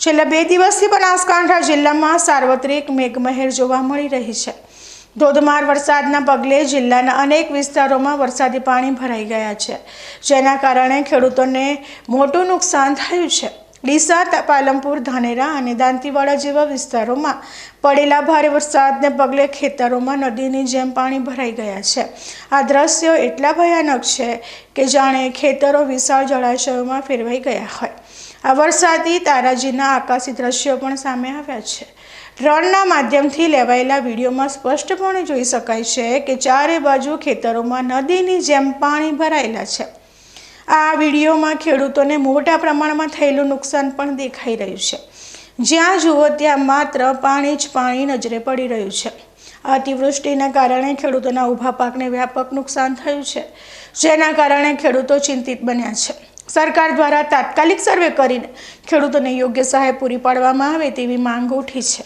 છેલ્લા બે દિવસથી બનાસકાંઠા જિલ્લામાં સાર્વત્રિક મેઘમહેર જોવા મળી રહી છે. ધોધમાર વરસાદના પગલે જિલ્લાના અનેક વિસ્તારોમાં વરસાદી પાણી ભરાઈ ગયા છે. જેના કારણે ખેડૂતોને મોટું નુકસાન થયું છે. ડીસા પાલનપુર ધાનેરા અને દાંતીવાડા જેવા વિસ્તારોમાં પડેલા ભારે વરસાદને પગલે ખેતરોમાં નદીની જેમ પાણી ભરાઈ ગયા છે. આ દ્રશ્યો એટલા ભયાનક છે કે જાણે ખેતરો વિશાળ જળાશયોમાં ફેરવાઈ ગયા હોય. આ વરસાદી તારાજીના આકાશી દ્રશ્યો પણ સામે આવ્યા છે. ડ્રોનના માધ્યમથી લેવાયેલા વિડીયોમાં સ્પષ્ટપણે જોઈ શકાય છે કે ચારે બાજુ ખેતરોમાં નદીની જેમ પાણી ભરાયેલા છે. આ વિડીયોમાં ખેડૂતોને મોટા પ્રમાણમાં થયેલું નુકસાન પણ દેખાઈ રહ્યું છે. જ્યાં જુઓ ત્યાં માત્ર પાણી જ પાણી નજરે પડી રહ્યું છે. અતિવૃષ્ટિના કારણે ખેડૂતોના ઊભા પાકને વ્યાપક નુકસાન થયું છે. જેના કારણે ખેડૂતો ચિંતિત બન્યા છે. સરકાર દ્વારા તાત્કાલિક સર્વે કરીને ખેડૂતોને યોગ્ય સહાય પૂરી પાડવામાં આવે તેવી માંગ ઉઠી છે.